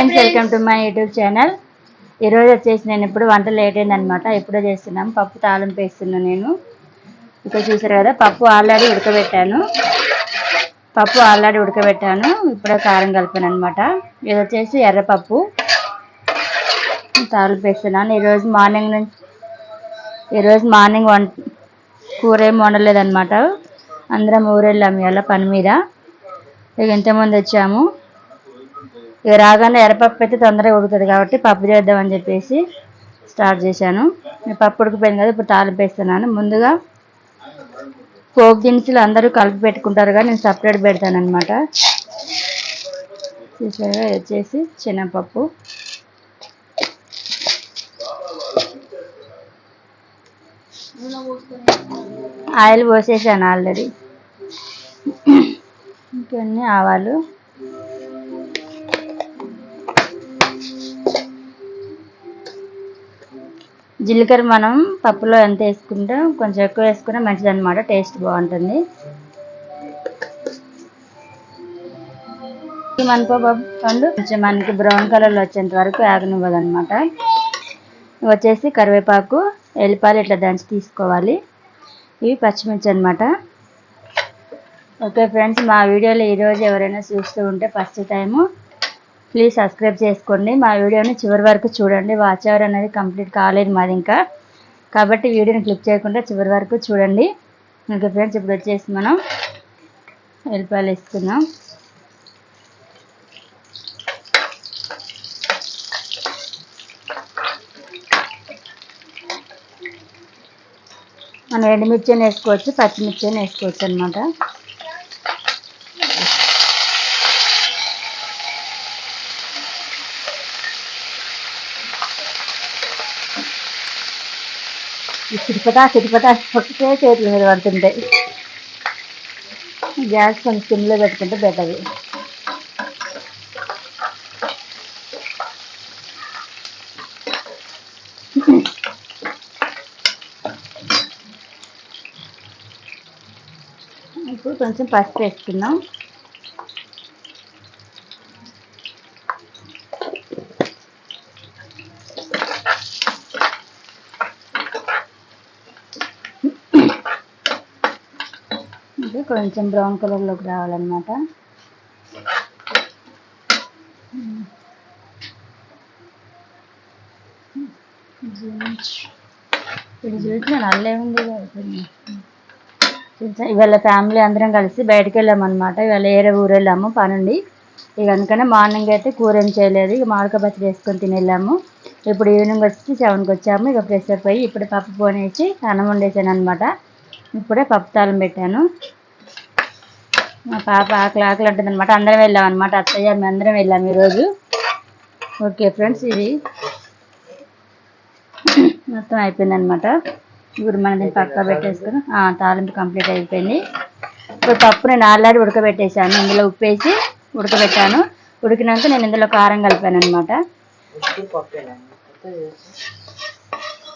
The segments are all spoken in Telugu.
Friends welcome to my YouTube channel ఈరోజు వచ్చేసి నేను ఇప్పుడు వంట లేట్ అయిందనమాట ఇప్పుడే చేస్తున్నాం. పప్పు తాళం వేస్తున్నాను నేను. ఇక్కడ చూసారు కదా పప్పు ఆల్రెడీ ఉడకబెట్టాను. పప్పు ఆల్రెడీ ఉడకబెట్టాను. ఇప్పుడే కారం కలిపాను అనమాట ఇది వచ్చేసి ఎర్రపప్పు తాలింపు వేస్తున్నాను. ఈరోజు మార్నింగ్ నుంచి ఈరోజు మార్నింగ్ వంట కూర ఏం వండలేదన్నమాట. అందరం ఊరెళ్ళాము ఇవాళ పని మీద. ఇక ఇంతమంది వచ్చాము. ఇక రాగానే ఎర్రపప్పు అయితే తొందరగా ఉడుకుతుంది కాబట్టి పప్పు చేద్దామని చెప్పేసి స్టార్ట్ చేశాను. పప్పు ఉడికిపోయింది కదా ఇప్పుడు తాలింపు వేస్తున్నాను. ముందుగా పోపు దినుసులు అందరూ కలిపి పెట్టుకుంటారు కానీ నేను సపరేట్ పెడతాను అనమాట చూసారా వచ్చేసి శనగపప్పు. ఆయిల్ పోసేసాను ఆల్రెడీ. ఇంకొన్ని ఆవాలు? జీలకర్ర మనం పప్పులో ఎంత వేసుకుంటే కొంచెం ఎక్కువ వేసుకుంటే మంచిది అనమాట టేస్ట్ బాగుంటుంది. ఈ మనపప్పు పండు కొంచెం మనకి బ్రౌన్ కలర్లో వచ్చేంత వరకు ఆగనివ్వదు అనమాట వచ్చేసి కరివేపాకు ఎల్లిపాయలు ఇట్లా దంచి తీసుకోవాలి. ఇవి పచ్చిమిర్చి అనమాట ఓకే ఫ్రెండ్స్ మా వీడియోలో ఈరోజు ఎవరైనా చూస్తూ ఉంటే ఫస్ట్ టైము ప్లీజ్ సబ్స్క్రైబ్ చేసుకోండి. మా వీడియోని చివరి వరకు చూడండి. వాచ్ అవర్ అనేది కంప్లీట్ కాలేదు మాది ఇంకా. కాబట్టి వీడియోని క్లిక్ చేయకుండా చివరి వరకు చూడండి. ఇంకా ఫ్రెండ్స్ ఇప్పుడు వచ్చేసి మనం ఎల్లిపాయలు వేసుకుందాం. మనం ఎండుమిర్చి వేసుకోవచ్చు పచ్చిమిర్చి వేసుకోవచ్చు అనమాట సిరిపతా సిరిపతా ఒక్కటే చేతుల మీద పడుతుంటాయి గ్యాస్ కొంచెం సిమ్లో పెట్టుకుంటే బెటర్. ఇప్పుడు కొంచెం పసుపు వేసుకున్నాం ఇది కొంచెం బ్రౌన్ కలర్లోకి రావాలన్నమాట. ఇప్పుడు చూసి నేను అల్లే ఉంది ఇవాళ ఫ్యామిలీ అందరం కలిసి బయటకు వెళ్ళామన్నమాట. ఇవాళ ఏరే ఊరు వెళ్ళాము పనుండి. ఇక అందుకనే మార్నింగ్ అయితే కూర ఏం చేయలేదు. ఇక మామిడికాయ పచ్చడి వేసుకొని తిని వెళ్ళాము. ఇప్పుడు ఈవినింగ్ వచ్చి సెవెన్కి వచ్చాము. ఇక ఫ్రెష్ అప్ అయ్యి ఇప్పుడు పప్పు పోనేసి అన్నం వండేసాను అనమాట ఇప్పుడే పప్పు తాళం పెట్టాను. మా పాప ఆకలి ఆకలి ఉంటుంది అనమాట అందరం వెళ్ళాం అనమాట అత్తయ్య మేము అందరం వెళ్ళాము ఈరోజు. ఓకే ఫ్రెండ్స్ ఇది మొత్తం అయిపోయింది అనమాట ఇప్పుడు మనం దీన్ని పక్క పెట్టేసుకుని తాలింపు కంప్లీట్ అయిపోయింది. ఇప్పుడు పప్పు నేను ఆల్రెడీ ఉడకబెట్టేసాను ఇందులో ఉప్పు వేసి ఉడకబెట్టాను. ఉడికినాక నేను ఇందులో కారం కలిపాను అనమాట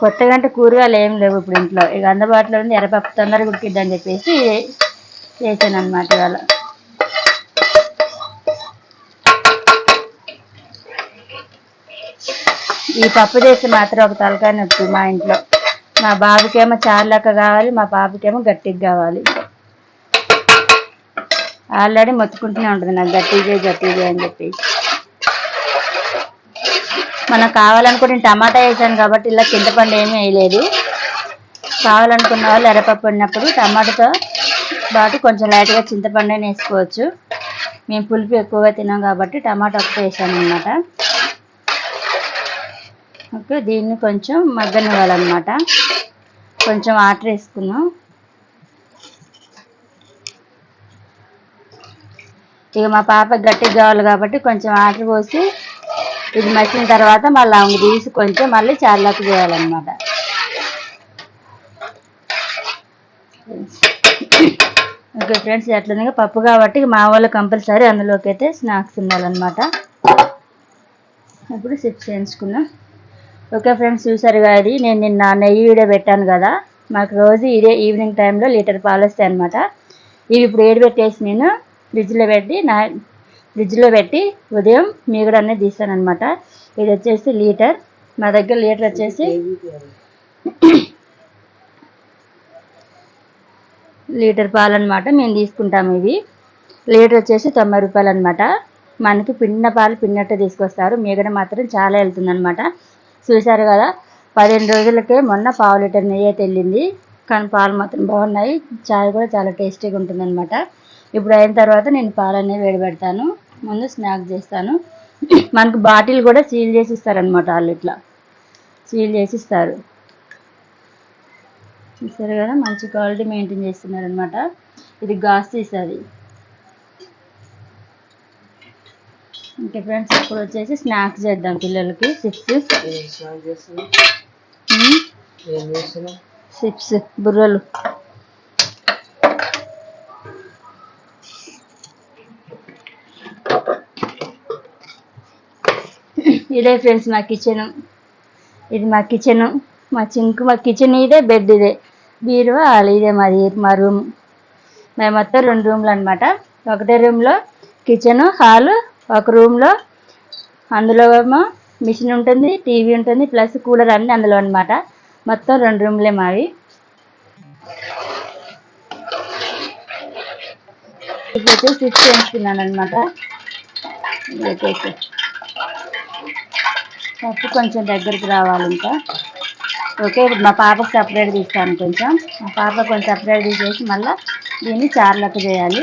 కొత్తగా అంటే కూరగాయలు ఏం లేవు ఇప్పుడు ఇంట్లో. ఇక అందుబాటులో ఉంది. ఎర్రపప్పు తొందరగా ఉడికిద్దని చెప్పేసి చేశాను అనమాట ఇవాళ. ఈ పప్పు చేసి మాత్రం ఒక తలకాయ నొప్పి మా ఇంట్లో. మా బాబుకేమో చారులక్క కావాలి మా పాపకేమో గట్టిగా కావాలి. ఆల్రెడీ మొత్తుకుంటూనే ఉంటుంది నాకు గట్టిగా గట్టిగా అని చెప్పి. మనకు కావాలనుకుని టమాటా వేసాను కాబట్టి ఇలా చింతపండు ఏమీ వేయలేదు. కావాలనుకున్న వాళ్ళు ఎర్రపప్పు ఉన్నప్పుడు టమాటాతో పాటు కొంచెం లైట్గా చింతపండు వేసుకోవచ్చు. మేము పులుపు ఎక్కువగా తినాం కాబట్టి టమాటా ఒకటి వేసాము అనమాట ఓకే దీన్ని కొంచెం మగ్గనివ్వాలన్నమాట. కొంచెం వాటర్ వేసుకున్నాం. ఇక మా పాప గట్టిగా కావాలి కాబట్టి కొంచెం వాటర్ పోసి ఇది మసిలిన తర్వాత మళ్ళీ ఆమె తీసి కొంచెం మళ్ళీ చార్లకు చేయాలన్నమాట ఓకే ఫ్రెండ్స్ ఎట్లుంది పప్పు కాబట్టి మా వాళ్ళు కంపల్సరీ అందులోకి అయితే స్నాక్స్ ఉండాలన్నమాట ఇప్పుడు సిప్ చేయించుకున్నాం ఓకే ఫ్రెండ్స్ చూసారు కదా ఇది. నేను నిన్న నెయ్యి వీడియో పెట్టాను కదా. మాకు రోజు ఇదే ఈవినింగ్ టైంలో లీటర్ పాలు వస్తాయి అనమాట ఇవి ఇప్పుడు ఏడు పెట్టేసి నేను ఫ్రిడ్జ్లో పెట్టి నా ఫ్రిడ్జ్లో పెట్టి ఉదయం మీగడ అనేది తీసాను అనమాట ఇది వచ్చేసి లీటర్. మా దగ్గర లీటర్ వచ్చేసి లీటర్ పాలు అనమాట మేము తీసుకుంటాము ఇవి. లీటర్ వచ్చేసి తొంభై రూపాయలు అనమాట మనకి పిండిన పాలు పిన్నట్టు తీసుకొస్తారు. మీగడ మాత్రం చాలా వెళ్తుంది అనమాట చూశారు కదా పదిహేను రోజులకే మొన్న పావు లీటర్ నెయ్యి అయితే వెళ్ళింది. కానీ పాలు మాత్రం బాగున్నాయి. చాయ్ కూడా చాలా టేస్టీగా ఉంటుందన్నమాట. ఇప్పుడు అయిన తర్వాత నేను పాలు అనేవి వేడిపెడతాను. ముందు స్నాక్ చేస్తాను. మనకు బాటిల్ కూడా సీల్ చేసి ఇస్తారనమాట వాళ్ళు ఇట్లా. సీల్ చేసి ఇస్తారు. చూసారు కదా మంచి క్వాలిటీ మెయింటైన్ చేస్తున్నారు అనమాట ఇది గాస్ తీసేది ఓకే ఫ్రెండ్స్ ఇప్పుడు వచ్చేసి స్నాక్స్ చేద్దాం పిల్లలకి. చిప్స్ చిప్స్ బుర్రలు. ఇదే ఫ్రెండ్స్ మా కిచెన్ ఇది మా కిచెన్ మా చింక్ మా కిచెన్ ఇదే బెడ్ ఇదే. బీరువా హాల్ ఇదే మాది మా రూమ్. మేము మొత్తం రెండు రూమ్లు అనమాట ఒకటే రూమ్లో కిచెన్ హాల్ ఒక రూమ్లో అందులో ఏమో మిషన్ ఉంటుంది టీవీ ఉంటుంది ప్లస్ కూలర్ అన్నీ అందులో అనమాట మొత్తం రెండు రూమ్లే మావి. ఇప్పుడు స్విచ్ చేయించుకున్నాను అనమాట వచ్చేసి కొంచెం దగ్గరికి రావాలి ఇంకా. ఓకే ఇప్పుడు మా పాపకు సపరేట్ తీస్తాను కొంచెం. మా పాప కొంచెం సపరేట్ తీసేసి మళ్ళీ దీన్ని చార్లకు చేయాలి.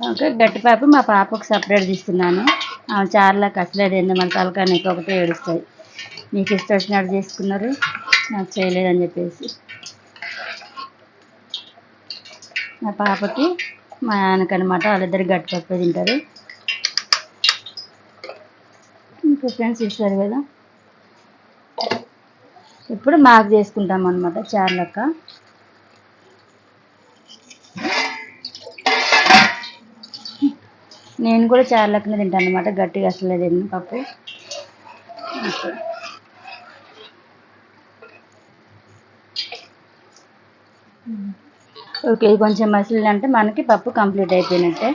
ఓకే గట్టిపాపు మా పాపకు సపరేట్ తీస్తున్నాను. ఆమె చార్లకు అసలేదు ఏందో మన తలకాయ ఒకటే ఏడుస్తాయి. మీకు ఇష్టం వచ్చినట్టు చేసుకున్నారు నాకు చేయలేదని చెప్పేసి. మా పాపకి మా ఆయనకనమాట వాళ్ళిద్దరు గట్టిపప్పే తింటారు. ఇంకా ఫ్రెండ్స్ ఇస్తారు కదా. ఇప్పుడు మాకు చేసుకుంటాం అనమాట చార్లక్క నేను కూడా చార్లక్కనే తింటాను అనమాట గట్టిగా అసలు తిన్ను పప్పు. ఓకే. కొంచెం ఇది కొంచెం మనకి పప్పు కంప్లీట్ అయిపోయినట్టే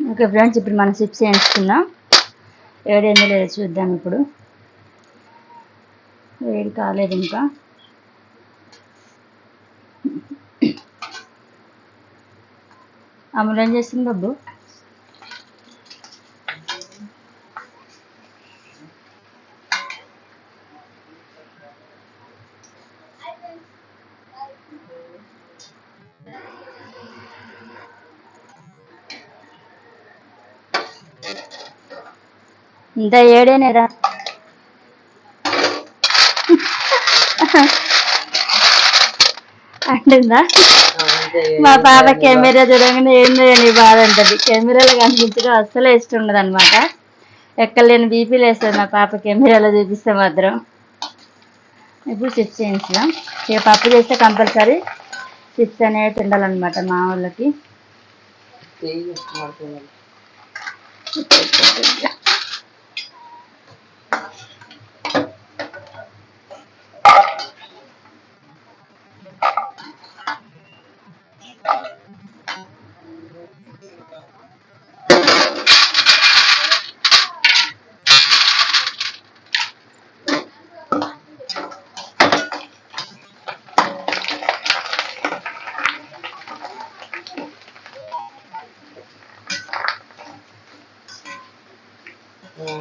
ఓకే ఫ్రెండ్స్ ఇప్పుడు మనం చిప్స్ వేయించుకుందాం ఏడేమీ లేదు చూద్దాం ఇప్పుడు వేడి కాలేదు ఇంకా. అమలం చేసింది డబ్బు ఇంత ఏడేనేరా? అంటుందా? మా పాప కెమెరా చూడగానే ఏందో నీ బాధ అంటది. కెమెరాలో కనిపించడం అస్సలు ఇష్టం ఉండదు అనమాట ఎక్కలేని బీపీలు వేస్తుంది మా పాప కెమెరాలో చూపిస్తే మాత్రం. ఇప్పుడు చిప్స్ చేయించాం ఇక పప్పు చేస్తే కంపల్సరీ చిప్స్ అనేవి తిండాలన్నమాట మా వాళ్ళకి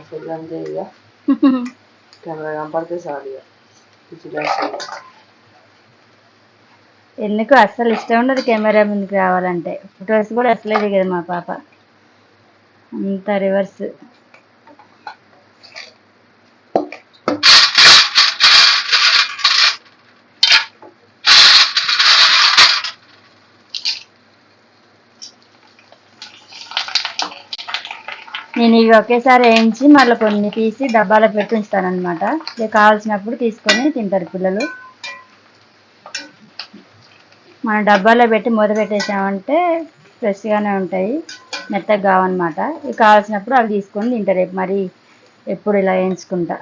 ఫుల్ అంతే ఇక కెమెరా కనపడితే చాలు ఇక పిచ్చి ఎందుకు అస్సలు ఇష్టం ఉండదు కెమెరా ముందుకు రావాలంటే ఫొటోస్ కూడా అసలే దిగదు మా పాప అంత రివర్స్ నేను ఇవి ఒకేసారి వేయించి మళ్ళీ కొన్ని తీసి డబ్బాలో పెట్టి ఉంచుతాను ఇక కావాల్సినప్పుడు తీసుకొని తింటారు పిల్లలు. మన డబ్బాలో పెట్టి మూత పెట్టేసామంటే ఫ్రెష్గానే ఉంటాయి. మెత్తగా కావన్నమాట. ఇవి కావాల్సినప్పుడు అవి తీసుకొని తింటారు రేపు మరి ఎప్పుడు ఇలా వేయించుకుంటా.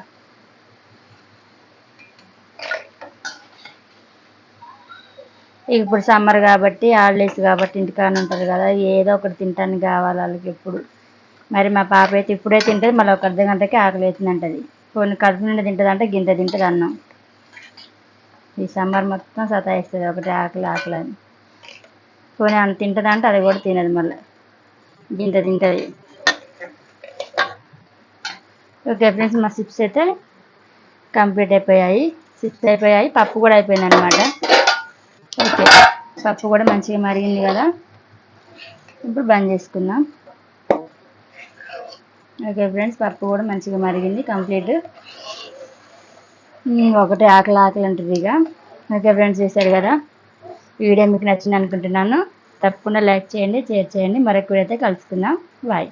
ఇప్పుడు సమ్మర్ కాబట్టి హాలిడేస్ కాబట్టి ఇంటికాడ ఉంటారు కదా ఏదో ఒకటి తింటానికి కావాలి వాళ్ళకి ఎప్పుడు. మరి మా పాప అయితే ఇప్పుడే తింటుంది మళ్ళీ ఒక అర్ధ గంటకి ఆకలి అవుతుంది అంటది కొన్ని కడుపు నిండా తింటుంది అంటే గింత తింటుంది అన్నం. ఈ సమ్మర్ మొత్తం సతాయిస్తుంది ఒకటి ఆకలి ఆకలి అని. పోనీ అన్న తింటుంది అంటే అది కూడా తినదు మళ్ళీ. గింత తింటుంది. ఓకే ఫ్రెండ్స్ మా సిప్స్ అయితే కంప్లీట్ అయిపోయాయి. సిప్స్ అయిపోయాయి పప్పు కూడా అయిపోయింది అనమాట ఓకే పప్పు కూడా మంచిగా మరిగింది కదా. ఇప్పుడు బంద్ చేసుకుందాం. ఓకే ఫ్రెండ్స్ పప్పు కూడా మంచిగా మరిగింది కంప్లీట్. ఒకటి ఆకలి ఆకలి ఉంటుంది ఇక. ఓకే ఫ్రెండ్స్ చేశారు కదా? వీడియో మీకు నచ్చింది అనుకుంటున్నాను. తప్పకుండా లైక్ చేయండి షేర్ చేయండి. మరొక వీడియో అయితే కలుసుకుందాం. బాయ్